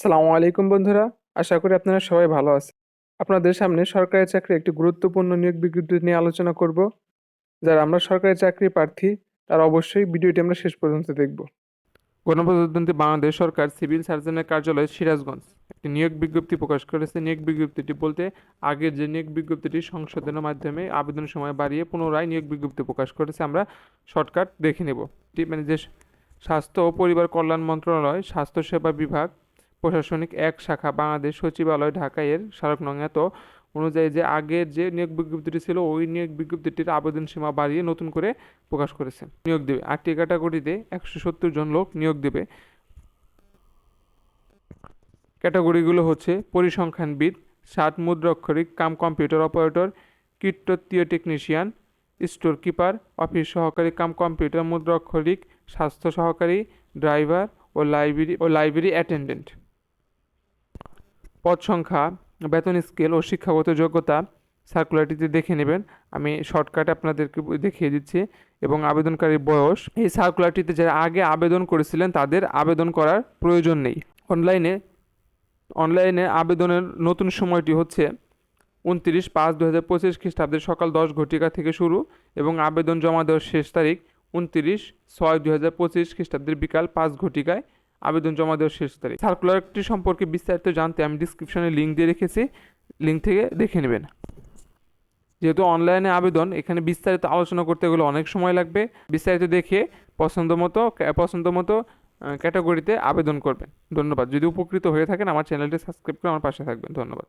আসসালামু আলাইকুম বন্ধুরা। আশা করি আপনারা সবাই ভালো আছেন। আপনাদের সামনে সরকারি চাকরি একটি গুরুত্বপূর্ণ নিয়োগ বিজ্ঞপ্তি নিয়ে আলোচনা করব। যারা আমরা সরকারি চাকরি প্রার্থী, তারা অবশ্যই ভিডিওটি আমরা শেষ পর্যন্ত দেখব। গণপ্রজাতন্ত্রী বাংলাদেশ সরকার সিভিল সার্জনের কার্যালয় সিরাজগঞ্জ। একটি নিয়োগ বিজ্ঞপ্তি প্রকাশ করেছে। নিয়োগ বিজ্ঞপ্তিটি বলতে, আগের যে নিয়োগ বিজ্ঞপ্তিটি সংশোধনের মাধ্যমে আবেদন সময় বাড়িয়ে পুনরায় নিয়োগ বিজ্ঞপ্তি প্রকাশ করেছে, আমরা শর্টকাট দেখে নেব। মানে যে স্বাস্থ্য ও পরিবার কল্যাণ মন্ত্রণালয় স্বাস্থ্যসেবা বিভাগ প্রশাসনিক এক শাখা বাংলাদেশ সচিবালয় ঢাকা এর স্মারক নং এত অনুযায়ী যে আগের যে নিয়োগ বিজ্ঞপ্তিটি ছিল, ওই নিয়োগ বিজ্ঞপ্তিটির আবেদন সীমা বাড়িয়ে নতুন করে প্রকাশ করেছে। নিয়োগ দেবে আটটি ক্যাটাগরিতে একশো সত্তর জন লোক নিয়োগ দেবে। ক্যাটাগরিগুলো হচ্ছে পরিসংখ্যানবিদ ষাট মুদ্রাক্ষরিক, কাম কম্পিউটার অপারেটর, কীটতত্ত্বীয় টেকনিশিয়ান, স্টোর কিপার, অফিস সহকারী, কাম কম্পিউটার মুদ্রাক্ষরিক, স্বাস্থ্য সহকারী, ড্রাইভার ও লাইব্রেরি ও লাইব্রেরি অ্যাটেন্ডেন্ট। পদ সংখ্যা, বেতন স্কেল ও শিক্ষাগত যোগ্যতা সার্কুলারটিতে দেখে নেবেন। আমি শর্টকাটে আপনাদেরকে দেখিয়ে দিচ্ছি এবং আবেদনকারীর বয়স। এই সার্কুলারটিতে যারা আগে আবেদন করেছিলেন, তাদের আবেদন করার প্রয়োজন নেই। অনলাইনে অনলাইনে আবেদনের নতুন সময়টি হচ্ছে উনত্রিশ পাঁচ দু হাজার পঁচিশ খ্রিস্টাব্দের সকাল দশ ঘটিকা থেকে শুরু এবং আবেদন জমা দেওয়ার শেষ তারিখ উনত্রিশ ছয় দু হাজার পঁচিশ খ্রিস্টাব্দের বিকাল পাঁচ ঘটিকায়। আবেদন জমা দেওয়ার শেষ তারিখ। সার্কুলারটি সম্পর্কে বিস্তারিত জানতে আমি ডিসক্রিপশনে লিঙ্ক দিয়ে রেখেছি। লিঙ্ক থেকে দেখে নেবেন। যেহেতু অনলাইনে আবেদন, এখানে বিস্তারিত আলোচনা করতে গেলে অনেক সময় লাগবে। বিস্তারিত দেখে পছন্দ মতো পছন্দ মতো ক্যাটাগরিতে আবেদন করবেন। ধন্যবাদ। যদি উপকৃত হয়ে থাকেন, আমার চ্যানেলটি সাবস্ক্রাইব করে আমার পাশে থাকবেন। ধন্যবাদ।